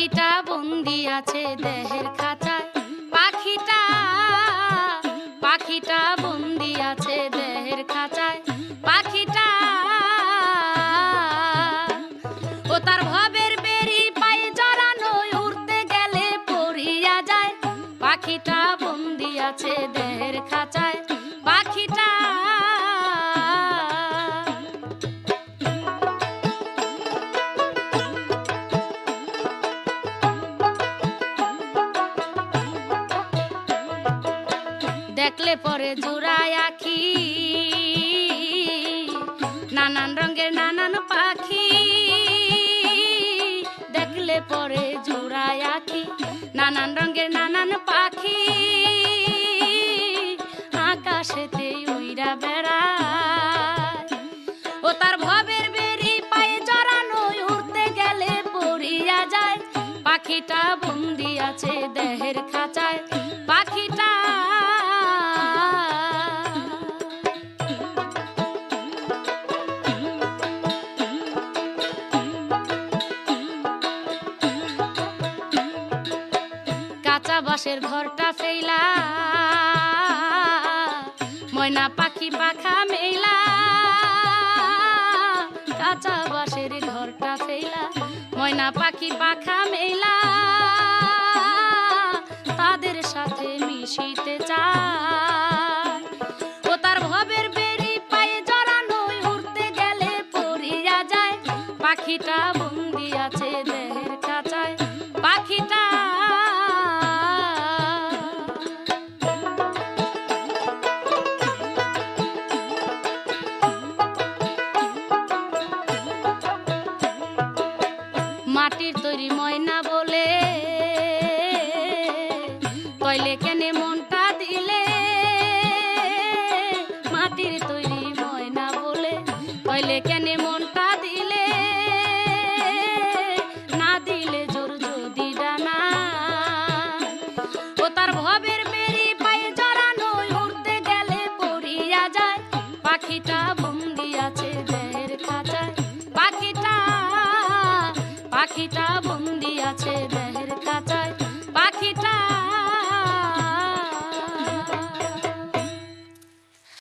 পাখিটা বন্দি আছে দেহের খাঁচায়। পাখিটা পাখিটা বন্দি আছে দেহের খাঁচায়। পাখিটা, ও তার ভবের বেরি পায়ে জড়ানো উড়তে গেলে পড়িয়া যায়। পাখিটা বন্দি আছে দেহের খাঁচায়। পাখিটা দেখলে পরে জোড়ায় আখি। নানান রঙের নানান পাখি। দেখলে পরে জোড়ায় আখি, নানান রঙের নানান পাখি। আকাশেতে উইরা বেড়ায়। ও তার ভবের বেরি পায়ে গেলে পড়িয়া যায়। পাখিটা বন্দি আছে দেহের খাঁচায়। বাঁশের ঘরটা ফেলা ময়না পাখি পাখা মেলা কাঁচা বাঁশের ঘরটা ফেলা ময়না পাখি পাখা মেলা তাদের সাথে মিশিতে চায়। ও তার ভবের বেরি পায়ে জড়ানো উড়তে গেলে পড়িয়া যায়। পাখিটা বন্দি আছে দেহের কাঁচায়, পাখিটা মাটির তৈরি ময়না বলে। কইলে কেনে মনটা দিলে? মাটির তৈরি ময়না বলে। কইলে কেনে মনটা দিলে? না দিলে জোর যদি ডানা। ও তার ভবের বেরি পায়ে জড়ানো উড়তে গেলে পড়িয়া যায়। পাখিটা পাখিটা বন্দি আছে দেহের কাঁচায়